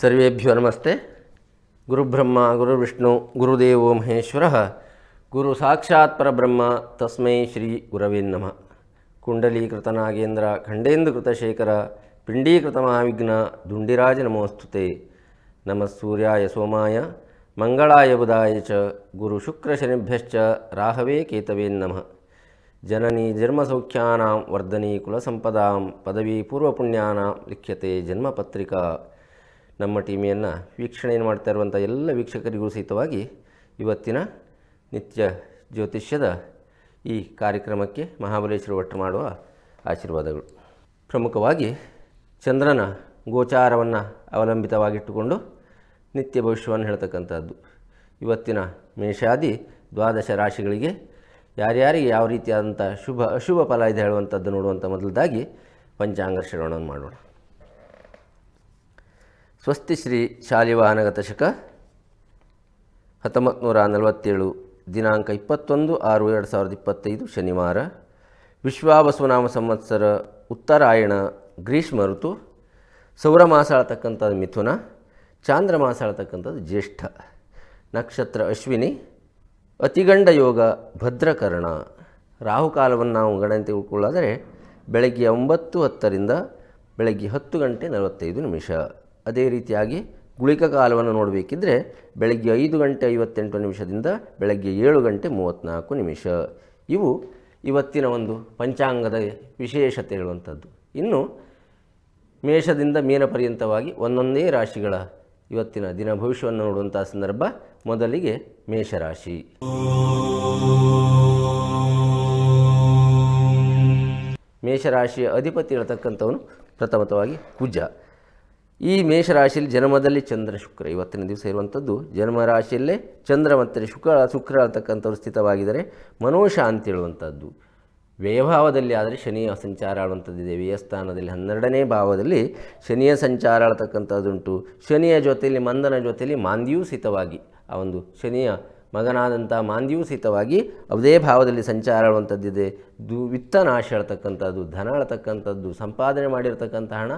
ಸರ್ವೇಭ್ಯೋ ನಮಸ್ತೆ. ಗುರುಬ್ರಹ್ಮ, ಗುರುವಿಷ್ಣು, ಗುರುದೇವೋ ಮಹೇಶ್ವರ. ಗುರು ಸಾಕ್ಷಾತ್ ಪರಬ್ರಹ್ಮ, ತಸ್ಮೈ ಶ್ರೀ ಗುರವೇ ನಮಃ. ಕುಂಡಲೀಕೃತ ನಾಗೇಂದ್ರ ಖಂಡೇಂದ್ರಕೃತ ಶೇಖರ ಪಿಂಡೀಕೃತ ಮಹಾವಿಘ್ನ, ದುಂಡಿರಾಜ ನಮೋಸ್ತುತೆ. ನಮಃ ಸೂರ್ಯಾಯ ಸೋಮಾಯ, ಮಂಗಳಾಯ ಬುಧಾಯ ಚ, ಗುರು ಶುಕ್ರ ಶನಿಭ್ಯಶ್ಚ, ರಾಹವೇ ಕೇತವೇ ನಮಃ. ಜನನಿ ಜನ್ಮಸೌಖ್ಯಾನಾಂ ವರ್ಧನಿ ಕುಲಸಂಪದಾಂ ಪದವಿ ಪೂರ್ವಪುಣ್ಯಾನಾಂ ಲಿಖ್ಯತೆ ಜನ್ಮಪತ್ರಿಕಾ ನಮ್ಮ ಟೀಮಿಯನ್ನು ವೀಕ್ಷಣೆಯನ್ನು ಮಾಡ್ತಾ ಇರುವಂಥ ಎಲ್ಲ ವೀಕ್ಷಕರಿಗೂ ಸಹಿತವಾಗಿ ಇವತ್ತಿನ ನಿತ್ಯ ಜ್ಯೋತಿಷ್ಯದ ಈ ಕಾರ್ಯಕ್ರಮಕ್ಕೆ ಮಹಾಬಲೇಶ್ವರ ಒಟ್ಟು ಮಾಡುವ ಆಶೀರ್ವಾದಗಳು. ಪ್ರಮುಖವಾಗಿ ಚಂದ್ರನ ಗೋಚಾರವನ್ನು ಅವಲಂಬಿತವಾಗಿಟ್ಟುಕೊಂಡು ನಿತ್ಯ ಭವಿಷ್ಯವನ್ನು ಹೇಳ್ತಕ್ಕಂಥದ್ದು. ಇವತ್ತಿನ ಮೇಷಾದಿ ದ್ವಾದಶ ರಾಶಿಗಳಿಗೆ ಯಾರ್ಯಾರಿಗೆ ಯಾವ ರೀತಿಯಾದಂಥ ಶುಭ, ಅಶುಭ ಫಲ ಇದೆ ಹೇಳುವಂಥದ್ದು ನೋಡುವಂಥ ಮೊದಲದಾಗಿ ಪಂಚಾಂಗ ಶ್ರವಣವನ್ನು ಮಾಡೋಣ. ಸ್ವಸ್ತಿ ಶ್ರೀ ಶಾಲಿವಾಹನ ಗತಶಕ ಹತ್ತೊಂಬತ್ತು ನೂರ ನಲವತ್ತೇಳು ದಿನಾಂಕ ಇಪ್ಪತ್ತೊಂದು ಆರು ಎರಡು ಸಾವಿರದ ಇಪ್ಪತ್ತೈದು, ಶನಿವಾರ. ವಿಶ್ವಾಬಸವನಾಮ ಸಂವತ್ಸರ ಉತ್ತರಾಯಣ, ಗ್ರೀಷ್ಮ ಋತು. ಸೌರಮಾಸ ಆಳ್ತಕ್ಕಂಥದ್ದು ಮಿಥುನ ಚಾಂದ್ರಮಾಸ ಆಳ್ತಕ್ಕಂಥದ್ದು ಜ್ಯೇಷ್ಠ. ನಕ್ಷತ್ರ ಅಶ್ವಿನಿ, ಅತಿಗಂಡ ಯೋಗ ಭದ್ರಕರ್ಣ. ರಾಹುಕಾಲವನ್ನು ನಾವು ಗಣನೆ ತೆಗೆದುಕೊಳ್ಳಾದರೆ ಬೆಳಗ್ಗೆ ಒಂಬತ್ತು ಹತ್ತರಿಂದ ಬೆಳಗ್ಗೆ ಹತ್ತು ಗಂಟೆ ನಲವತ್ತೈದು ನಿಮಿಷ. ಅದೇ ರೀತಿಯಾಗಿ ಗುಳಿಕ ಕಾಲವನ್ನು ನೋಡಬೇಕಿದ್ರೆ ಬೆಳಗ್ಗೆ ಐದು ಗಂಟೆ ಐವತ್ತೆಂಟು ನಿಮಿಷದಿಂದ ಬೆಳಗ್ಗೆ ಏಳು ಗಂಟೆ ಮೂವತ್ತ್ನಾಲ್ಕು ನಿಮಿಷ. ಇವು ಇವತ್ತಿನ ಒಂದು ಪಂಚಾಂಗದ ವಿಶೇಷತೆ ಹೇಳುವಂಥದ್ದು ಇನ್ನು ಮೇಷದಿಂದ ಮೀನ ಪರ್ಯಂತವಾಗಿ ಒಂದೊಂದೇ ರಾಶಿಗಳ ಇವತ್ತಿನ ದಿನ ಭವಿಷ್ಯವನ್ನು ನೋಡುವಂಥ ಸಂದರ್ಭ ಮೊದಲಿಗೆ ಮೇಷರಾಶಿ. ಮೇಷರಾಶಿಯ ಅಧಿಪತಿ ಹೇಳ್ತಕ್ಕಂಥವನು ಪ್ರಥಮತವಾಗಿ ಕುಜ. ಈ ಮೇಷರಾಶಿಯಲ್ಲಿ ಜನ್ಮದಲ್ಲಿ ಚಂದ್ರ ಶುಕ್ರ. ಇವತ್ತಿನ ದಿವಸ ಇರುವಂಥದ್ದು ಜನ್ಮ ರಾಶಿಯಲ್ಲೇ ಚಂದ್ರ ಮತ್ತು ಶುಕ್ರ ಶುಕ್ರ ಅಂತಕ್ಕಂಥವ್ರು ಸ್ಥಿತವಾಗಿದ್ದರೆ ಮನೋಶಾಂತಿ ಹೇಳುವಂಥದ್ದು ವ್ಯಯಭಾವದಲ್ಲಿ ಆದರೆ ಶನಿಯ ಸಂಚಾರ ಆಳುವಂಥದ್ದಿದೆ. ವ್ಯಯಸ್ಥಾನದಲ್ಲಿ ಹನ್ನೆರಡನೇ ಭಾವದಲ್ಲಿ ಶನಿಯ ಸಂಚಾರ ಆಳ್ತಕ್ಕಂಥದ್ದುಂಟು. ಶನಿಯ ಜೊತೆಯಲ್ಲಿ ಮಂದನ ಜೊತೆಯಲ್ಲಿ ಮಾಂದಿಯೂ ಸಿತವಾಗಿ ಆ ಒಂದು ಶನಿಯ ಮಗನಾದಂಥ ಮಾಂದಿಯೂ ಸಹಿತವಾಗಿ ಅದೇ ಭಾವದಲ್ಲಿ ಸಂಚಾರ ಆಳುವಂಥದ್ದಿದೆ. ದು ವಿತ್ತನಾಶ ಹೇಳ್ತಕ್ಕಂಥದ್ದು ಧನ ಆಳ್ತಕ್ಕಂಥದ್ದು, ಸಂಪಾದನೆ ಮಾಡಿರ್ತಕ್ಕಂಥ ಹಣ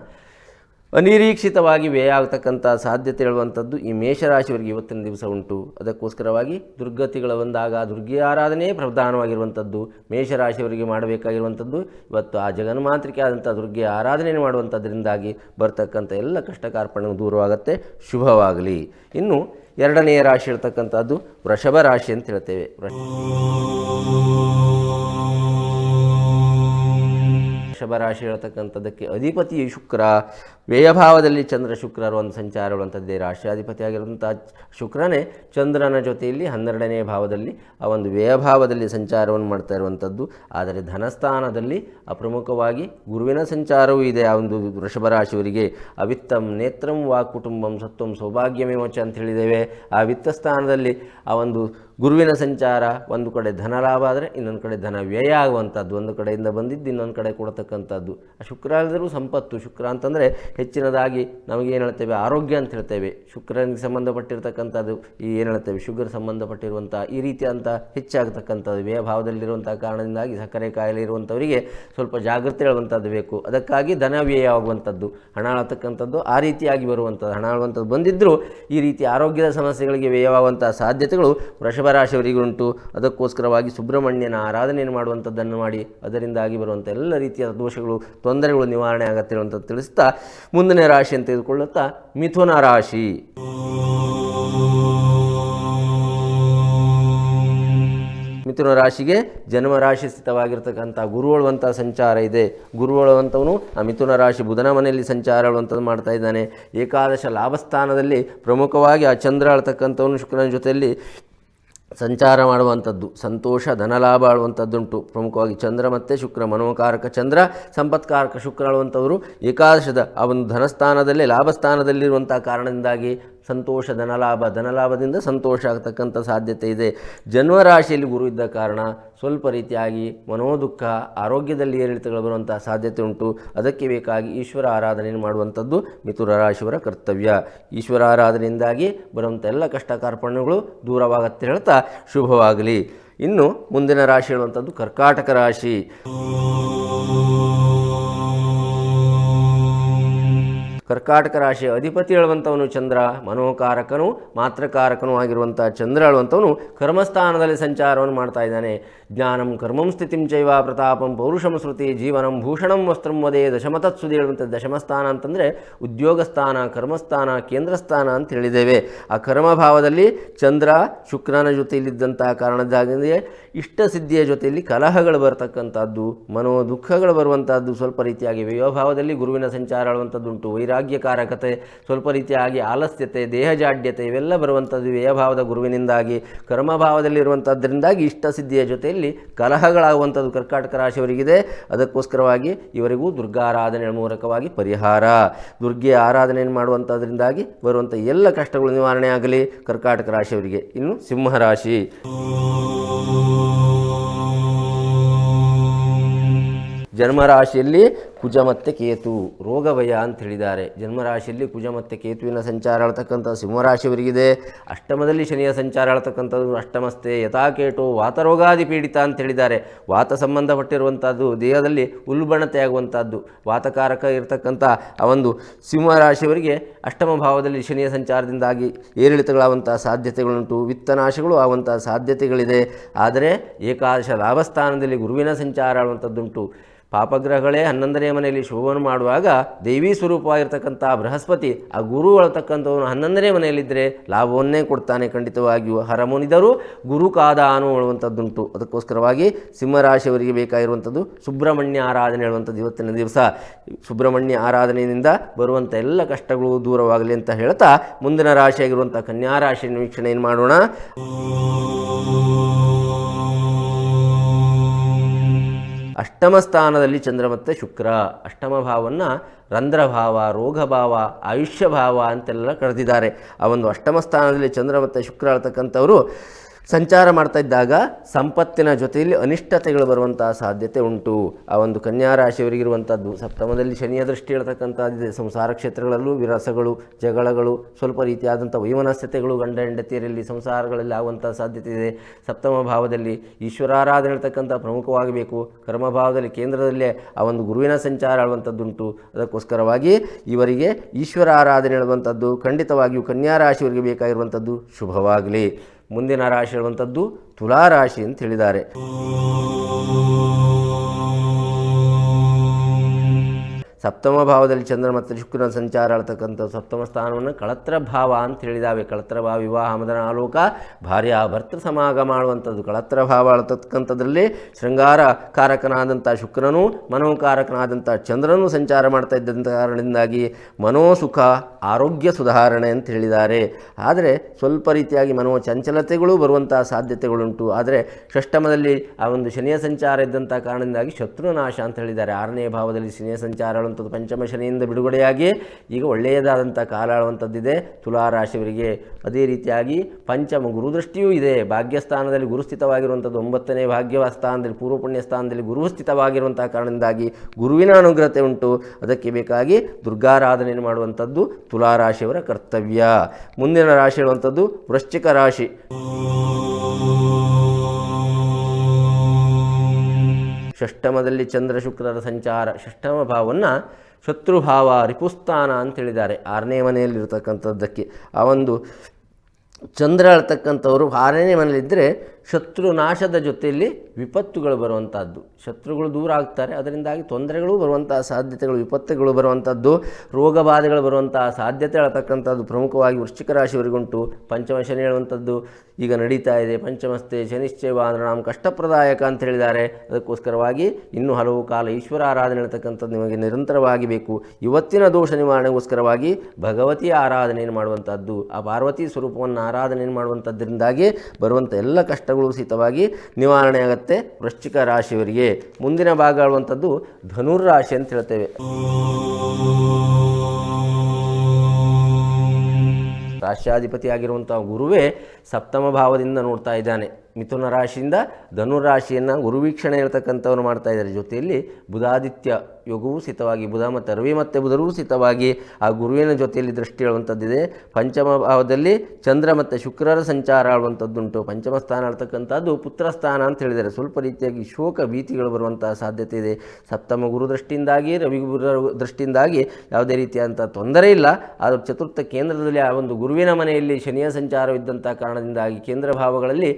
ಅನಿರೀಕ್ಷಿತವಾಗಿ ವ್ಯಯ ಆಗ್ತಕ್ಕಂಥ ಸಾಧ್ಯತೆ ಹೇಳುವಂಥದ್ದು ಈ ಮೇಷರಾಶಿಯವರಿಗೆ ಇವತ್ತಿನ ದಿವಸ ಉಂಟು. ಅದಕ್ಕೋಸ್ಕರವಾಗಿ ದುರ್ಗತಿಗಳು ಬಂದಾಗ ದುರ್ಗಿ ಆರಾಧನೆ ಪ್ರಧಾನವಾಗಿರುವಂಥದ್ದು. ಮೇಷರಾಶಿಯವರಿಗೆ ಮಾಡಬೇಕಾಗಿರುವಂಥದ್ದು. ಇವತ್ತು ಆ ಜಗನ್ಮಾಂತ್ರಿಕ ಆದಂಥ ದುರ್ಗೆ ಆರಾಧನೆ ಮಾಡುವಂಥದ್ರಿಂದಾಗಿ ಬರ್ತಕ್ಕಂಥ ಎಲ್ಲ ಕಷ್ಟ ಕಾರ್ಪಣ್ಯ ದೂರವಾಗುತ್ತೆ. ಶುಭವಾಗಲಿ. ಇನ್ನು ಎರಡನೆಯ ರಾಶಿ ಹೇಳ್ತಕ್ಕಂಥದ್ದು ವೃಷಭ ರಾಶಿ ಅಂತ ಹೇಳ್ತೇವೆ. ವೃಷಭ ರಾಶಿ ಅಧಿಪತಿ ಶುಕ್ರ. ವ್ಯಯಭಾವದಲ್ಲಿ ಚಂದ್ರ ಶುಕ್ರರು ಒಂದು ಸಂಚಾರ ಹೇಳುವಂಥದ್ದೇ ರಾಶಿಯಾಧಿಪತಿಯಾಗಿರುವಂಥ ಶುಕ್ರನೇ ಚಂದ್ರನ ಜೊತೆಯಲ್ಲಿ ಹನ್ನೆರಡನೇ ಭಾವದಲ್ಲಿ ಆ ಒಂದು ವ್ಯಯಭಾವದಲ್ಲಿ ಸಂಚಾರವನ್ನು ಮಾಡ್ತಾ ಇರುವಂಥದ್ದು. ಆದರೆ ಧನಸ್ಥಾನದಲ್ಲಿ ಅಪ್ರಮುಖವಾಗಿ ಗುರುವಿನ ಸಂಚಾರವೂ ಇದೆ ಆ ಒಂದು ವೃಷಭ ರಾಶಿಯವರಿಗೆ ಅವಿತ್ತಂ ನೇತ್ರಂ ವಾ ಕುಟುಂಬಂ ಸತ್ವಂ ಸೌಭಾಗ್ಯಮೇವಚ ಅಂತ ಹೇಳಿದ್ದೇವೆ. ಆ ವಿತ್ತ ಸ್ಥಾನದಲ್ಲಿ ಆ ಒಂದು ಗುರುವಿನ ಸಂಚಾರ, ಒಂದು ಕಡೆ ಧನ ಲಾಭ ಆದರೆ ಇನ್ನೊಂದು ಕಡೆ ಧನ ವ್ಯಯ ಆಗುವಂಥದ್ದು. ಒಂದು ಕಡೆಯಿಂದ ಬಂದಿದ್ದು, ಇನ್ನೊಂದು ಕಡೆ ಕೊಡತಕ್ಕಂಥದ್ದು. ಶುಕ್ರ ಆದರೂ ಸಂಪತ್ತು. ಶುಕ್ರ ಅಂತಂದರೆ ಹೆಚ್ಚಿನದಾಗಿ ನಮಗೇನು ಹೇಳ್ತೇವೆ? ಆರೋಗ್ಯ ಅಂತ ಹೇಳ್ತೇವೆ. ಶುಕ್ರನಿಗೆ ಸಂಬಂಧಪಟ್ಟಿರ್ತಕ್ಕಂಥದ್ದು, ಈ ಏನು ಹೇಳ್ತೇವೆ? ಶುಗರ್ ಸಂಬಂಧಪಟ್ಟಿರುವಂಥ, ಈ ರೀತಿಯಂಥ ಹೆಚ್ಚಾಗತಕ್ಕಂಥದ್ದು, ವ್ಯಯ ಭಾವದಲ್ಲಿರುವಂಥ ಕಾರಣದಿಂದಾಗಿ ಸಕ್ಕರೆ ಕಾಯಿಲೆ ಇರುವಂಥವರಿಗೆ ಸ್ವಲ್ಪ ಜಾಗೃತಿ ಹೇಳುವಂಥದ್ದು ಬೇಕು. ಅದಕ್ಕಾಗಿ ಧನ ವ್ಯಯ ಆಗುವಂಥದ್ದು. ಹಣ ಆಳತಕ್ಕಂಥದ್ದು ಆ ರೀತಿಯಾಗಿ ಬರುವಂಥದ್ದು. ಹಣ ಆಳುವಂಥದ್ದು ಬಂದಿದ್ದರೂ ಈ ರೀತಿ ಆರೋಗ್ಯದ ಸಮಸ್ಯೆಗಳಿಗೆ ವ್ಯಯವಾಗುವಂಥ ಸಾಧ್ಯತೆಗಳು ವೃಷಭ ರಾಶಿಯವರಿಗುಂಟು ಅದಕ್ಕೋಸ್ಕರವಾಗಿ ಸುಬ್ರಹ್ಮಣ್ಯನ ಆರಾಧನೆಯನ್ನು ಮಾಡುವಂಥದ್ದನ್ನು ಮಾಡಿ, ಅದರಿಂದಾಗಿ ಬರುವಂಥ ಎಲ್ಲ ರೀತಿಯ ದೋಷಗಳು, ತೊಂದರೆಗಳು ನಿವಾರಣೆ ಆಗತ್ತೆ ಅಂತ ತಿಳಿಸ್ತಾ ಮುಂದಿನ ರಾಶಿ ಅಂತ ತೆಗೆದುಕೊಳ್ಳುತ್ತಾ ಮಿಥುನ ರಾಶಿ. ಮಿಥುನ ರಾಶಿಗೆ ಜನ್ಮ ರಾಶಿ ಸ್ಥಿತವಾಗಿರ್ತಕ್ಕಂಥ ಗುರುವಳುವಂಥ ಸಂಚಾರ ಇದೆ. ಗುರುವಳುವಂಥವನು ಆ ಮಿಥುನ ರಾಶಿ ಬುಧನ ಮನೆಯಲ್ಲಿ ಸಂಚಾರ ಹೇಳುವಂಥದ್ದು ಮಾಡ್ತಾ ಇದ್ದಾನೆ. ಏಕಾದಶ ಲಾಭಸ್ಥಾನದಲ್ಲಿ ಪ್ರಮುಖವಾಗಿ ಆ ಚಂದ್ರ ಅಳ್ತಕ್ಕಂಥವನು ಶುಕ್ರನ ಜೊತೆಯಲ್ಲಿ ಸಂಚಾರ ಮಾಡುವಂಥದ್ದು, ಸಂತೋಷ, ಧನಲಾಭ ಆಳುವಂಥದ್ದುಂಟು. ಪ್ರಮುಖವಾಗಿ ಚಂದ್ರ ಮತ್ತು ಶುಕ್ರ, ಮನೋಕಾರಕ ಚಂದ್ರ, ಸಂಪತ್ಕಾರಕ ಶುಕ್ರ ಆಳುವಂಥವರು ಏಕಾದಶದ ಆ ಒಂದು ಧನಸ್ಥಾನದಲ್ಲೇ ಲಾಭಸ್ಥಾನದಲ್ಲಿರುವಂಥ ಕಾರಣದಿಂದಾಗಿ ಸಂತೋಷ, ಧನಲಾಭ, ಧನಲಾಭದಿಂದ ಸಂತೋಷ ಆಗ್ತಕ್ಕಂಥ ಸಾಧ್ಯತೆ ಇದೆ. ಜನ್ಮರಾಶಿಯಲ್ಲಿ ಗುರು ಇದ್ದ ಕಾರಣ ಸ್ವಲ್ಪ ರೀತಿಯಾಗಿ ಮನೋದುಃಖ, ಆರೋಗ್ಯದಲ್ಲಿ ಏರಿಳಿತಗಳು ಬರುವಂತಹ ಸಾಧ್ಯತೆ ಉಂಟು. ಅದಕ್ಕೆ ಬೇಕಾಗಿ ಈಶ್ವರ ಆರಾಧನೆಯನ್ನು ಮಾಡುವಂಥದ್ದು ಮಿಥುರ ರಾಶಿಯವರ ಕರ್ತವ್ಯ. ಈಶ್ವರ ಆರಾಧನೆಯಿಂದಾಗಿ ಬರುವಂಥ ಎಲ್ಲ ಕಷ್ಟ ಕಾರ್ಪಣ್ಯಗಳು ದೂರವಾಗತ್ತೆ ಹೇಳ್ತಾ ಶುಭವಾಗಲಿ. ಇನ್ನು ಮುಂದಿನ ರಾಶಿ ಹೇಳುವಂಥದ್ದು ಕರ್ಕಾಟಕ ರಾಶಿ. ಕರ್ಕಾಟಕ ರಾಶಿಯ ಅಧಿಪತಿ ಹೇಳುವಂಥವನು ಚಂದ್ರ, ಮನೋಕಾರಕನು ಮಾತ್ರಕಾರಕನೂ ಆಗಿರುವಂಥ ಚಂದ್ರ ಹೇಳುವಂಥವನು ಕರ್ಮಸ್ಥಾನದಲ್ಲಿ ಸಂಚಾರವನ್ನು ಮಾಡ್ತಾ ಇದ್ದಾನೆ. ಜ್ಞಾನಂ ಕರ್ಮಂ ಸ್ಥಿತಿಂ ಚೈವ ಪ್ರತಾಪಂ ಪೌರುಷಂ ಶ್ರುತಿ ಜೀವನಂ ಭೂಷಣಂ ವಸ್ತ್ರಂ ವದೇ ದಶಮತತ್ಸುದಿ ಹೇಳುವಂಥ ದಶಮಸ್ಥಾನ ಅಂತಂದರೆ ಉದ್ಯೋಗ ಸ್ಥಾನ ಕರ್ಮಸ್ಥಾನ ಕೇಂದ್ರ ಸ್ಥಾನ ಅಂತ ಹೇಳಿದ್ದೇವೆ. ಆ ಕರ್ಮಭಾವದಲ್ಲಿ ಚಂದ್ರ, ಶುಕ್ರನ ಜೊತೆಯಲ್ಲಿದ್ದಂಥ ಇಷ್ಟ ಸಿದ್ಧಿಯ ಜೊತೆಯಲ್ಲಿ ಕಲಹಗಳು ಬರತಕ್ಕಂಥದ್ದು ಮನೋ ದುಃಖಗಳು ಬರುವಂಥದ್ದು ಸ್ವಲ್ಪ ರೀತಿಯಾಗಿ. ವ್ಯಯೋಭಾವದಲ್ಲಿ ಗುರುವಿನ ಸಂಚಾರ ಆಳುವಂಥದ್ದುಂಟು ವೈರಾಗ್ಯಕಾರಕತೆ ಸ್ವಲ್ಪ ರೀತಿಯಾಗಿ ಆಲಸ್ಯತೆ, ದೇಹಜಾಡ್ಯತೆ ಇವೆಲ್ಲ ಬರುವಂಥದ್ದು ವ್ಯಯಭಾವದ ಗುರುವಿನಿಂದಾಗಿ ಕರ್ಮಭಾವದಲ್ಲಿರುವಂಥದ್ದರಿಂದಾಗಿ ಇಷ್ಟ ಸಿದ್ಧಿಯ ಜೊತೆಯಲ್ಲಿ ಕಲಹಗಳಾಗುವಂಥದ್ದು ಕರ್ಕಾಟಕ ರಾಶಿಯವರಿಗಿದೆ. ಅದಕ್ಕೋಸ್ಕರವಾಗಿ ಇವರಿಗೂ ದುರ್ಗಾರಾಧನೆಯ ಮೂಲಕವಾಗಿ ಪರಿಹಾರ. ದುರ್ಗೆ ಆರಾಧನೆಯನ್ನು ಮಾಡುವಂಥದ್ರಿಂದಾಗಿ ಬರುವಂಥ ಎಲ್ಲ ಕಷ್ಟಗಳು ನಿವಾರಣೆ ಆಗಲಿ ಕರ್ಕಾಟಕ ರಾಶಿಯವರಿಗೆ. ಇನ್ನು ಸಿಂಹರಾಶಿ ಜನ್ಮರಾಶಿಯಲ್ಲಿ ಕುಜ ಮತ್ತು ಕೇತು ರೋಗಭಯ ಅಂತ ಹೇಳಿದ್ದಾರೆ. ಜನ್ಮರಾಶಿಯಲ್ಲಿ ಕುಜ ಮತ್ತು ಕೇತುವಿನ ಸಂಚಾರ ಹೇಳ್ತಕ್ಕಂಥ ಸಿಂಹರಾಶಿಯವರಿಗಿದೆ. ಅಷ್ಟಮದಲ್ಲಿ ಶನಿಯ ಸಂಚಾರ ಹೇಳ್ತಕ್ಕಂಥದ್ದು ಅಷ್ಟಮಸ್ತೆ ಯಥಾಕೇಟು, ವಾತರೋಗಾದಿ ಪೀಡಿತ ಅಂತ ಹೇಳಿದ್ದಾರೆ. ವಾತ ಸಂಬಂಧಪಟ್ಟಿರುವಂಥದ್ದು, ದೇಹದಲ್ಲಿ ಉಲ್ಬಣತೆ ಆಗುವಂಥದ್ದು ವಾತಕಾರಕ ಇರತಕ್ಕಂಥ ಆ ಒಂದು ಸಿಂಹರಾಶಿಯವರಿಗೆ ಅಷ್ಟಮ ಭಾವದಲ್ಲಿ ಶನಿಯ ಸಂಚಾರದಿಂದಾಗಿ ಏರಿಳಿತಗಳಾಗುವಂಥ ಸಾಧ್ಯತೆಗಳುಂಟು, ವಿತ್ತನಾಶಗಳು ಆಗುವಂಥ ಸಾಧ್ಯತೆಗಳಿದೆ. ಆದರೆ ಏಕಾದಶ ಲಾಭಸ್ಥಾನದಲ್ಲಿ ಗುರುವಿನ ಸಂಚಾರ ಆಗುವಂಥದ್ದುಂಟು. ಪಾಪಗ್ರಹಗಳೇ ಹನ್ನೊಂದನೇ ಮನೆಯಲ್ಲಿ ಶುಭವನ್ನು ಮಾಡುವಾಗ ದೇವಿ ಸ್ವರೂಪವಾಗಿರ್ತಕ್ಕಂಥ ಬೃಹಸ್ಪತಿ, ಆ ಗುರು ಒಳತಕ್ಕಂಥವನು ಹನ್ನೊಂದನೇ ಮನೆಯಲ್ಲಿದ್ದರೆ ಲಾಭವನ್ನೇ ಕೊಡ್ತಾನೆ ಖಂಡಿತವಾಗಿಯೂ. ಹರಮುನಿದರು ಗುರು ಕಾದಾನು ಹೇಳುವಂಥದ್ದುಂಟು. ಅದಕ್ಕೋಸ್ಕರವಾಗಿ ಸಿಂಹರಾಶಿಯವರಿಗೆ ಬೇಕಾಗಿರುವಂಥದ್ದು ಸುಬ್ರಹ್ಮಣ್ಯ ಆರಾಧನೆ ಹೇಳುವಂಥದ್ದು ಇವತ್ತಿನ ದಿವಸ. ಸುಬ್ರಹ್ಮಣ್ಯ ಆರಾಧನೆಯಿಂದ ಬರುವಂಥ ಎಲ್ಲ ಕಷ್ಟಗಳು ದೂರವಾಗಲಿ ಅಂತ ಹೇಳ್ತಾ ಮುಂದಿನ ರಾಶಿಯಾಗಿರುವಂಥ ಕನ್ಯಾ ವೀಕ್ಷಣೆ ಏನು ಮಾಡೋಣ. ಅಷ್ಟಮ ಸ್ಥಾನದಲ್ಲಿ ಚಂದ್ರ ಮತ್ತು ಶುಕ್ರ. ಅಷ್ಟಮ ಭಾವವನ್ನು ರಂಧ್ರಭಾವ, ರೋಗಭಾವ ಆಯುಷ್ಯ ಭಾವ ಅಂತೆಲ್ಲ ಕರೆದಿದ್ದಾರೆ. ಆ ಒಂದು ಅಷ್ಟಮ ಸ್ಥಾನದಲ್ಲಿ ಚಂದ್ರ ಮತ್ತು ಶುಕ್ರ ಆಳ್ತಕ್ಕಂಥವರು ಸಂಚಾರ ಮಾಡ್ತಾ ಇದ್ದಾಗ ಸಂಪತ್ತಿನ ಜೊತೆಯಲ್ಲಿ ಅನಿಷ್ಟತೆಗಳು ಬರುವಂತಹ ಸಾಧ್ಯತೆ ಉಂಟು. ಆ ಒಂದು ಕನ್ಯಾ ರಾಶಿಯವರಿಗಿರುವಂಥದ್ದು ಸಪ್ತಮದಲ್ಲಿ ಶನಿಯ ದೃಷ್ಟಿ ಹೇಳ್ತಕ್ಕಂಥದ್ದು ಸಂಸಾರ ಕ್ಷೇತ್ರಗಳಲ್ಲೂ ವಿರಸಗಳು, ಜಗಳಗಳು, ಸ್ವಲ್ಪ ರೀತಿಯಾದಂಥ ವೈಮನಸ್ಯತೆಗಳು, ಗಂಡ ಹೆಂಡತಿಯರಲ್ಲಿ ಸಂಸಾರಗಳಲ್ಲಿ ಆಗುವಂಥ ಸಾಧ್ಯತೆ ಇದೆ. ಸಪ್ತಮ ಭಾವದಲ್ಲಿ ಈಶ್ವರಾರಾಧನೆ ಹೇಳ್ತಕ್ಕಂಥ ಪ್ರಮುಖವಾಗಬೇಕು ಕರ್ಮಭಾವದಲ್ಲಿ ಕೇಂದ್ರದಲ್ಲೇ ಆ ಒಂದು ಗುರುವಿನ ಸಂಚಾರ ಆಳುವಂಥದ್ದುಂಟು ಅದಕ್ಕೋಸ್ಕರವಾಗಿ ಇವರಿಗೆ ಈಶ್ವರ ಆರಾಧನೆ ಹೇಳುವಂಥದ್ದು ಖಂಡಿತವಾಗಿಯೂ ಕನ್ಯಾ ರಾಶಿಯವರಿಗೆ ಬೇಕಾಗಿರುವಂಥದ್ದು ಶುಭವಾಗಲಿ. ಮುಂದಿನ ರಾಶಿ ಇರುವಂಥದ್ದು ತುಲಾ ರಾಶಿ ಅಂತ ಹೇಳಿದ್ದಾರೆ. ಸಪ್ತಮ ಭಾವದಲ್ಲಿ ಚಂದ್ರ ಮತ್ತು ಶುಕ್ರನ ಸಂಚಾರ ಆಳ್ತಕ್ಕಂಥ ಸಪ್ತಮ ಸ್ಥಾನವನ್ನು ಕಳತ್ರ ಭಾವ ಅಂತ ಹೇಳಿದಾವೆ. ಕಳತ್ರ ಭಾವ, ವಿವಾಹ, ಮದನ ಆಲೋಕ, ಭಾರ್ಯ, ಭರ್ತೃ ಸಮಾಗಮ ಮಾಡುವಂಥದ್ದು ಕಳತ್ರ ಭಾವ ಆಳ್ತಕ್ಕಂಥದ್ರಲ್ಲಿ ಶೃಂಗಾರ ಕಾರಕನಾದಂಥ ಶುಕ್ರನು, ಮನೋಕಾರಕನಾದಂಥ ಚಂದ್ರನು ಸಂಚಾರ ಮಾಡ್ತಾ ಇದ್ದಂಥ ಕಾರಣದಿಂದಾಗಿ ಮನೋಸುಖ, ಆರೋಗ್ಯ ಸುಧಾರಣೆ ಅಂತ ಹೇಳಿದ್ದಾರೆ. ಆದರೆ ಸ್ವಲ್ಪ ರೀತಿಯಾಗಿ ಮನೋ ಚಂಚಲತೆಗಳು ಬರುವಂತಹ ಸಾಧ್ಯತೆಗಳುಂಟು. ಆದರೆ ಷಷ್ಟಮದಲ್ಲಿ ಆ ಒಂದು ಶನಿಯ ಸಂಚಾರ ಇದ್ದಂಥ ಕಾರಣದಿಂದಾಗಿ ಶತ್ರುನಾಶ ಅಂತ ಹೇಳಿದ್ದಾರೆ. ಆರನೇ ಭಾವದಲ್ಲಿ ಶನಿಯ ಸಂಚಾರ ಆಳುವಂಥದ್ದು ಪಂಚಮ ಶನಿಯಿಂದ ಬಿಡುಗಡೆಯಾಗಿ ಈಗ ಒಳ್ಳೆಯದಾದಂಥ ಕಾಲ ಆಳುವಂಥದ್ದಿದೆ. ತುಲಾರಾಶಿಯವರಿಗೆ ಅದೇ ರೀತಿಯಾಗಿ ಪಂಚಮ ಗುರುದೃಷ್ಟಿಯೂ ಇದೆ. ಭಾಗ್ಯಸ್ಥಾನದಲ್ಲಿ ಗುರುಸ್ಥಿತವಾಗಿರುವಂಥದ್ದು ಒಂಬತ್ತನೇ ಭಾಗ್ಯ ಸ್ಥಾನದಲ್ಲಿ ಪೂರ್ವ ಪುಣ್ಯ ಸ್ಥಾನದಲ್ಲಿ ಗುರು ಸ್ಥಿತವಾಗಿರುವಂಥ ಕಾರಣದಿಂದಾಗಿ ಗುರುವಿನ ಅನುಗ್ರಹತೆ ಉಂಟು. ಅದಕ್ಕೆ ಬೇಕಾಗಿ ದುರ್ಗಾರಾಧನೆಯನ್ನು ಮಾಡುವಂಥದ್ದು ತುಲಾ ರಾಶಿಯವರ ಕರ್ತವ್ಯ. ಮುಂದಿನ ರಾಶಿ ಹೇಳುವಂಥದ್ದು ವೃಶ್ಚಿಕ ರಾಶಿ. ಷಷ್ಟಮದಲ್ಲಿ ಚಂದ್ರ ಶುಕ್ರರ ಸಂಚಾರ ಷಷ್ಟಮ ಭಾವವನ್ನು ಶತ್ರುಭಾವ ರಿಪುಸ್ಥಾನ ಅಂತ ಹೇಳಿದ್ದಾರೆ ಆರನೇ ಮನೆಯಲ್ಲಿರ್ತಕ್ಕಂಥದ್ದಕ್ಕೆ ಆ ಒಂದು ಚಂದ್ರ ಹೇಳ್ತಕ್ಕಂಥವ್ರು ಆರನೇ ಮನೆಯಲ್ಲಿದ್ದರೆ ಶತ್ರು ನಾಶದ ಜೊತೆಯಲ್ಲಿ ವಿಪತ್ತುಗಳು ಬರುವಂಥದ್ದು ಶತ್ರುಗಳು ದೂರ ಆಗ್ತಾರೆ, ಅದರಿಂದಾಗಿ ತೊಂದರೆಗಳು ಬರುವಂತಹ ಸಾಧ್ಯತೆಗಳು, ವಿಪತ್ತುಗಳು ಬರುವಂಥದ್ದು ರೋಗ ಬಾಧೆಗಳು ಬರುವಂತಹ ಸಾಧ್ಯತೆ ಹೇಳ್ತಕ್ಕಂಥದ್ದು ಪ್ರಮುಖವಾಗಿ ವೃಶ್ಚಿಕ ರಾಶಿಯವರಿಗುಂಟು. ಪಂಚಮ ಶನಿ ಹೇಳುವಂಥದ್ದು ಈಗ ನಡೀತಾ ಇದೆ. ಪಂಚಮಸ್ಥೆ ಶನಿಶ್ಚಯ ಅಂದರೆ ಕಷ್ಟಪ್ರದಾಯಕ ಅಂತ ಹೇಳಿದ್ದಾರೆ. ಅದಕ್ಕೋಸ್ಕರವಾಗಿ ಇನ್ನೂ ಹಲವು ಕಾಲ ಈಶ್ವರ ಆರಾಧನೆ ಹೇಳ್ತಕ್ಕಂಥದ್ದು ನಿಮಗೆ ನಿರಂತರವಾಗಿ ಬೇಕು. ಇವತ್ತಿನ ದೋಷ ನಿವಾರಣೆಗೋಸ್ಕರವಾಗಿ ಭಗವತಿಯ ಆರಾಧನೆಯನ್ನು ಮಾಡುವಂಥದ್ದು ಆ ಪಾರ್ವತಿ ಸ್ವರೂಪವನ್ನು ಆರಾಧನೆಯನ್ನು ಮಾಡುವಂಥದ್ದರಿಂದಾಗಿ ಬರುವಂಥ ಎಲ್ಲ ಕಷ್ಟಗಳು ನಿವಾರಣೆ ಆಗುತ್ತೆ ವೃಶ್ಚಿಕ ರಾಶಿಯವರಿಗೆ. ಮುಂದಿನ ಭಾಗ ಆಳುವಂಥದ್ದು ಧನುರ್ ರಾಶಿ ಅಂತ ಹೇಳ್ತೇವೆ. ರಾಷ್ಟ್ರಾಧಿಪತಿ ಆಗಿರುವಂಥ ಗುರುವೇ ಸಪ್ತಮ ಭಾವದಿಂದ ನೋಡ್ತಾ ಇದ್ದಾನೆ. ಮಿಥುನ ರಾಶಿಯಿಂದ ಧನು ರಾಶಿಯನ್ನು ಗುರುವೀಕ್ಷಣೆ ಹೇಳ್ತಕ್ಕಂಥವ್ರು ಮಾಡ್ತಾ ಇದ್ದಾರೆ. ಜೊತೆಯಲ್ಲಿ ಬುಧಾದಿತ್ಯ ಯೋಗವೂ ಸಿತವಾಗಿ ಬುಧ ಮತ್ತು ರವಿ ಮತ್ತು ಬುಧರೂ ಸಿತವಾಗಿ ಆ ಗುರುವಿನ ಜೊತೆಯಲ್ಲಿ ದೃಷ್ಟಿ ಹೇಳುವಂಥದ್ದಿದೆ. ಪಂಚಮ ಭಾವದಲ್ಲಿ ಚಂದ್ರ ಮತ್ತು ಶುಕ್ರರ ಸಂಚಾರ ಆಳುವಂಥದ್ದುಂಟು. ಪಂಚಮ ಸ್ಥಾನ ಆಳ್ತಕ್ಕಂಥದ್ದು ಪುತ್ರ ಸ್ಥಾನ ಅಂತ ಹೇಳಿದ್ದಾರೆ. ಸ್ವಲ್ಪ ರೀತಿಯಾಗಿ ಶೋಕ ಭೀತಿಗಳು ಬರುವಂತಹ ಸಾಧ್ಯತೆ ಇದೆ. ಸಪ್ತಮ ಗುರು ದೃಷ್ಟಿಯಿಂದಾಗಿ, ರವಿ ಗುರು ದೃಷ್ಟಿಯಿಂದಾಗಿ ಯಾವುದೇ ರೀತಿಯಾದಂಥ ತೊಂದರೆ ಇಲ್ಲ. ಆದರೆ ಚತುರ್ಥ ಕೇಂದ್ರದಲ್ಲಿ ಆ ಒಂದು ಗುರುವಿನ ಮನೆಯಲ್ಲಿ ಶನಿಯ ಸಂಚಾರವಿದ್ದಂಥ ಕಾರಣದಿಂದಾಗಿ ಕೇಂದ್ರ ಭಾವಗಳಲ್ಲಿ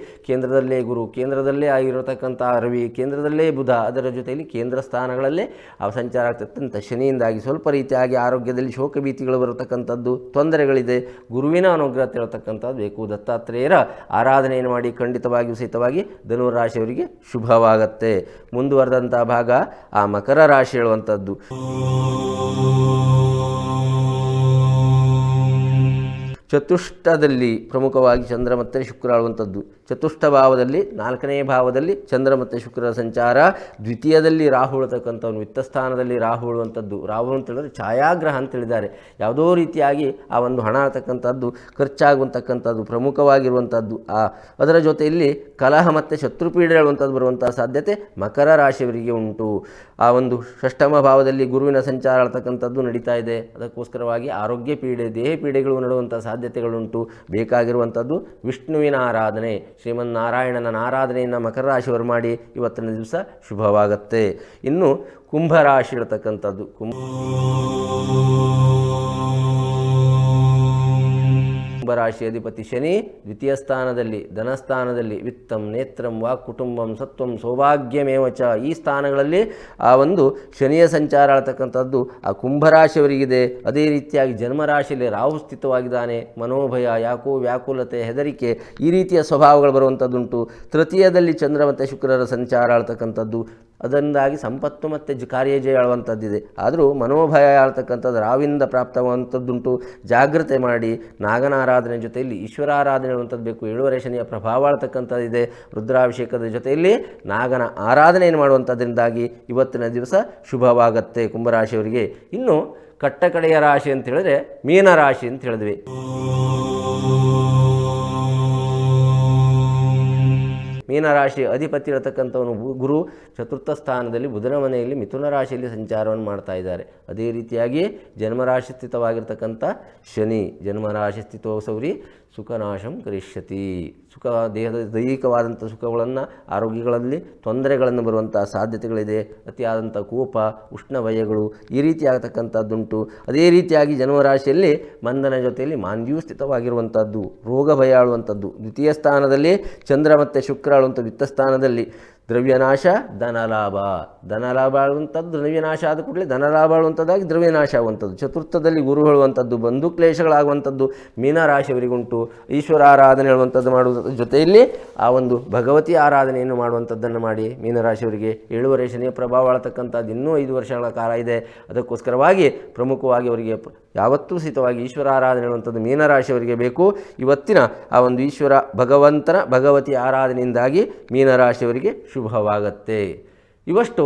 ಕೇಂದ್ರದಲ್ಲೇ ಗುರು, ಕೇಂದ್ರದಲ್ಲೇ ಆಗಿರತಕ್ಕಂಥ ರವಿ ಕೇಂದ್ರದಲ್ಲೇ ಬುಧ, ಅದರ ಜೊತೆಯಲ್ಲಿ ಕೇಂದ್ರ ಸ್ಥಾನಗಳಲ್ಲೇ ಆ ಸಂಚಾರ ಆಗ್ತಕ್ಕಂಥ ಶನಿಯಿಂದಾಗಿ ಸ್ವಲ್ಪ ರೀತಿಯಾಗಿ ಆರೋಗ್ಯದಲ್ಲಿ ಶೋಕ ಭೀತಿಗಳು ಬರತಕ್ಕಂಥದ್ದು ತೊಂದರೆಗಳಿದೆ. ಗುರುವಿನ ಅನುಗ್ರಹ ತಿರತಕ್ಕಂಥದ್ದು ಬೇಕು. ದತ್ತಾತ್ರೇಯರ ಆರಾಧನೆಯನ್ನು ಮಾಡಿ ಖಂಡಿತವಾಗಿಯೂ ಸಹಿತವಾಗಿ ಧನುರಾಶಿಯವರಿಗೆ ಶುಭವಾಗತ್ತೆ. ಮುಂದುವರೆದಂಥ ಭಾಗ ಆ ಮಕರ ರಾಶಿ ಹೇಳುವಂಥದ್ದು. ಚತುಷ್ಟದಲ್ಲಿ ಪ್ರಮುಖವಾಗಿ ಚಂದ್ರ ಮತ್ತು ಶುಕ್ರ ಆಳುವಂಥದ್ದು. ಚತುಷ್ಟ ಭಾವದಲ್ಲಿ, ನಾಲ್ಕನೇ ಭಾವದಲ್ಲಿ ಚಂದ್ರ ಮತ್ತು ಶುಕ್ರರ ಸಂಚಾರ. ದ್ವಿತೀಯದಲ್ಲಿ ರಾಹು ಉಳ್ತಕ್ಕಂಥವ್ನು ವಿತ್ತಸ್ಥಾನದಲ್ಲಿ ರಾಹು ಉಳುವಂಥದ್ದು ರಾಹು ಅಂತ ಹೇಳಿದ್ರೆ ಛಾಯಾಗ್ರಹ ಅಂತ ಹೇಳಿದ್ದಾರೆ. ಯಾವುದೋ ರೀತಿಯಾಗಿ ಆ ಒಂದು ಹಣ ಆಗ್ತಕ್ಕಂಥದ್ದು ಖರ್ಚಾಗುವಂತಕ್ಕಂಥದ್ದು, ಪ್ರಮುಖವಾಗಿರುವಂಥದ್ದು, ಆ ಅದರ ಜೊತೆಯಲ್ಲಿ ಕಲಹ ಮತ್ತು ಶತ್ರುಪೀಡೆ ಹೇಳುವಂಥದ್ದು ಬರುವಂಥ ಸಾಧ್ಯತೆ ಮಕರ ರಾಶಿಯವರಿಗೆ ಉಂಟು. ಆ ಒಂದು ಷಷ್ಠಮ ಭಾವದಲ್ಲಿ ಗುರುವಿನ ಸಂಚಾರ ಆಳ್ತಕ್ಕಂಥದ್ದು ನಡೀತಾ ಇದೆ. ಅದಕ್ಕೋಸ್ಕರವಾಗಿ ಆರೋಗ್ಯ ಪೀಡೆ, ದೇಹ ಪೀಡೆಗಳು ನಡುವಂಥ ಸಾಧ್ಯತೆಗಳುಂಟು. ಬೇಕಾಗಿರುವಂಥದ್ದು ವಿಷ್ಣುವಿನ ಆರಾಧನೆ. ಶ್ರೀಮನ್ನಾರಾಯಣನ ಆರಾಧನೆಯನ್ನು ಮಕರ ರಾಶಿಯವರು ಮಾಡಿ ಇವತ್ತಿನ ದಿವಸ ಶುಭವಾಗತ್ತೆ. ಇನ್ನು ಕುಂಭರಾಶಿ ಇರತಕ್ಕಂಥದ್ದು. ಕುಂಭ ಕುಂಭರಾಶಿ ಅಧಿಪತಿ ಶನಿ ದ್ವಿತೀಯ ಸ್ಥಾನದಲ್ಲಿ, ಧನಸ್ಥಾನದಲ್ಲಿ ವಿತ್ತಂ, ನೇತ್ರಂ ವಾ ಕುಟುಂಬಂ ಸತ್ವಂ ಸೌಭಾಗ್ಯಮೇವಚ. ಈ ಸ್ಥಾನಗಳಲ್ಲಿ ಆ ಒಂದು ಶನಿಯ ಸಂಚಾರ ಆಳ್ತಕ್ಕಂಥದ್ದು ಆ ಕುಂಭರಾಶಿಯವರಿಗಿದೆ. ಅದೇ ರೀತಿಯಾಗಿ ಜನ್ಮರಾಶಿಯಲ್ಲಿ ರಾಹು ಸ್ಥಿತವಾಗಿದ್ದಾನೆ. ಮನೋಭಯ, ಯಾಕೋ ವ್ಯಾಕುಲತೆ, ಹೆದರಿಕೆ ಈ ರೀತಿಯ ಸ್ವಭಾವಗಳು ಬರುವಂಥದ್ದುಂಟು. ತೃತೀಯದಲ್ಲಿ ಚಂದ್ರ ಮತ್ತು ಶುಕ್ರರ ಸಂಚಾರ ಆಗ್ತಕ್ಕಂಥದ್ದು. ಅದರಿಂದಾಗಿ ಸಂಪತ್ತು ಮತ್ತು ಜ ಕಾರ್ಯಜಯ ಆಳುವಂಥದ್ದಿದೆ. ಆದರೂ ಮನೋಭಯ ಆಳ್ತಕ್ಕಂಥದ್ದು ರಾವಿಂದ ಪ್ರಾಪ್ತವಂಥದ್ದುಂಟು ಜಾಗ್ರತೆ ಮಾಡಿ ನಾಗನ ಆರಾಧನೆ ಜೊತೆಯಲ್ಲಿ ಈಶ್ವರಾರಾಧನೆ ಹೇಳುವಂಥದ್ದು ಬೇಕು. ಏಳುವರೆ ಶನಿಯ ಪ್ರಭಾವ ಆಳ್ತಕ್ಕಂಥದ್ದಿದೆ. ರುದ್ರಾಭಿಷೇಕದ ಜೊತೆಯಲ್ಲಿ ನಾಗನ ಆರಾಧನೆಯನ್ನು ಮಾಡುವಂಥದ್ರಿಂದಾಗಿ ಇವತ್ತಿನ ದಿವಸ ಶುಭವಾಗತ್ತೆ. ಕುಂಭರಾಶಿಯವರಿಗೆ ಇನ್ನು ಕಟ್ಟಕಡೆಯ ರಾಶಿ ಅಂತ ಹೇಳಿದ್ರೆ ಮೀನ ರಾಶಿ ಅಂತ ಹೇಳಿದ್ವಿ. ಮೀನರಾಶಿ ಅಧಿಪತಿ ಇರತಕ್ಕಂಥವನು ಗುರು ಚತುರ್ಥ ಸ್ಥಾನದಲ್ಲಿ ಬುಧನ ಮನೆಯಲ್ಲಿ ಮಿಥುನ ರಾಶಿಯಲ್ಲಿ ಸಂಚಾರವನ್ನು ಮಾಡ್ತಾ ಇದ್ದಾರೆ. ಅದೇ ರೀತಿಯಾಗಿ ಜನ್ಮರಾಶಿ ಸ್ಥಿತವಾಗಿರ್ತಕ್ಕಂಥ ಶನಿ, ಜನ್ಮರಾಶಿ ಸ್ಥಿತೋ ಸೌರಿ ಸುಖನಾಶಂ ಕರಿಷ್ಯತಿ. ಸುಖ, ದೇಹದ ದೈಹಿಕವಾದಂಥ ಸುಖಗಳನ್ನು ಆರೋಗ್ಯಗಳಲ್ಲಿ ತೊಂದರೆಗಳನ್ನು ಬರುವಂಥ ಸಾಧ್ಯತೆಗಳಿದೆ. ಅತಿಯಾದಂಥ ಕೋಪ, ಉಷ್ಣವಯಗಳು ಈ ರೀತಿ ಆಗತಕ್ಕಂಥದ್ದುಂಟು ಅದೇ ರೀತಿಯಾಗಿ ಜನ್ಮರಾಶಿಯಲ್ಲಿ ಮಂದನ ಜೊತೆಯಲ್ಲಿ ಮಾಂದ್ಯೂ ಸ್ಥಿತವಾಗಿರುವಂಥದ್ದು, ರೋಗ ಭಯ ಆಳುವಂಥದ್ದು. ದ್ವಿತೀಯ ಸ್ಥಾನದಲ್ಲಿ ಚಂದ್ರ ಮತ್ತು ಶುಕ್ರ ಆಳುವಂಥ ವಿತ್ತ ಸ್ಥಾನದಲ್ಲಿ ದ್ರವ್ಯನಾಶ, ಧನಲಾಭ. ಧನಲಾಭ ಆಳುವಂಥದ್ದು ದ್ರವ್ಯನಾಶ ಆದ ಕೂಡಲೇ ಧನಲಾಭ ಆಳುವಂಥದ್ದಾಗಿ ದ್ರವ್ಯನಾಶ ಆಗುವಂಥದ್ದು. ಚತುರ್ಥದಲ್ಲಿ ಗುರು ಹೇಳುವಂಥದ್ದು, ಬಂಧು ಕ್ಲೇಶಗಳಾಗುವಂಥದ್ದು, ಮೀನರಾಶಿಯವರಿಗುಂಟು, ಈಶ್ವರ ಆರಾಧನೆ ಹೇಳುವಂಥದ್ದು ಮಾಡುವುದರ ಜೊತೆಯಲ್ಲಿ ಆ ಒಂದು ಭಗವತಿ ಆರಾಧನೆಯನ್ನು ಮಾಡುವಂಥದ್ದನ್ನು ಮಾಡಿ ಮೀನರಾಶಿಯವರಿಗೆ ಏಳುವರೆ ಶನಿಯ ಪ್ರಭಾವ ಆಳತಕ್ಕಂಥದ್ದು ಇನ್ನೂ ಐದು ವರ್ಷಗಳ ಕಾಲ ಇದೆ. ಅದಕ್ಕೋಸ್ಕರವಾಗಿ ಪ್ರಮುಖವಾಗಿ ಅವರಿಗೆ ಯಾವತ್ತೂ ಸಹಿತವಾಗಿ ಈಶ್ವರ ಆರಾಧನೆ ಹೇಳುವಂಥದ್ದು ಮೀನರಾಶಿಯವರಿಗೆ ಬೇಕು. ಇವತ್ತಿನ ಆ ಒಂದು ಈಶ್ವರ ಭಗವಂತನ ಭಗವತಿ ಆರಾಧನೆಯಿಂದಾಗಿ ಮೀನರಾಶಿಯವರಿಗೆ ಶುಭವಾಗತ್ತೆ ಇವಷ್ಟು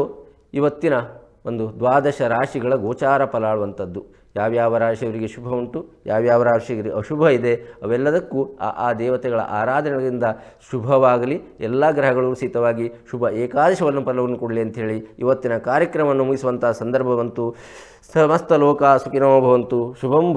ಇವತ್ತಿನ ಒಂದು ದ್ವಾದಶ ರಾಶಿಗಳ ಗೋಚಾರ ಫಲ ಆಳುವಂಥದ್ದು ಯಾವ್ಯಾವ ರಾಶಿಯವರಿಗೆ ಶುಭ ಉಂಟು, ಯಾವ್ಯಾವ ರಾಶಿಯವರಿಗೆ ಅಶುಭ ಇದೆ, ಅವೆಲ್ಲದಕ್ಕೂ ಆ ಆ ದೇವತೆಗಳ ಆರಾಧನೆಗಳಿಂದ ಶುಭವಾಗಲಿ, ಎಲ್ಲ ಗ್ರಹಗಳು ಸಹಿತವಾಗಿ ಶುಭ ಏಕಾದಶವನ್ನು ಫಲವನ್ನು ಕೊಡಲಿ ಅಂಥೇಳಿ ಇವತ್ತಿನ ಕಾರ್ಯಕ್ರಮವನ್ನು ಮುಗಿಸುವಂಥ ಸಂದರ್ಭ ಬಂತು. ಸಮಸ್ತ ಲೋಕ ಸುಖಿನೋ ಭವಂತು. ಶುಭಂ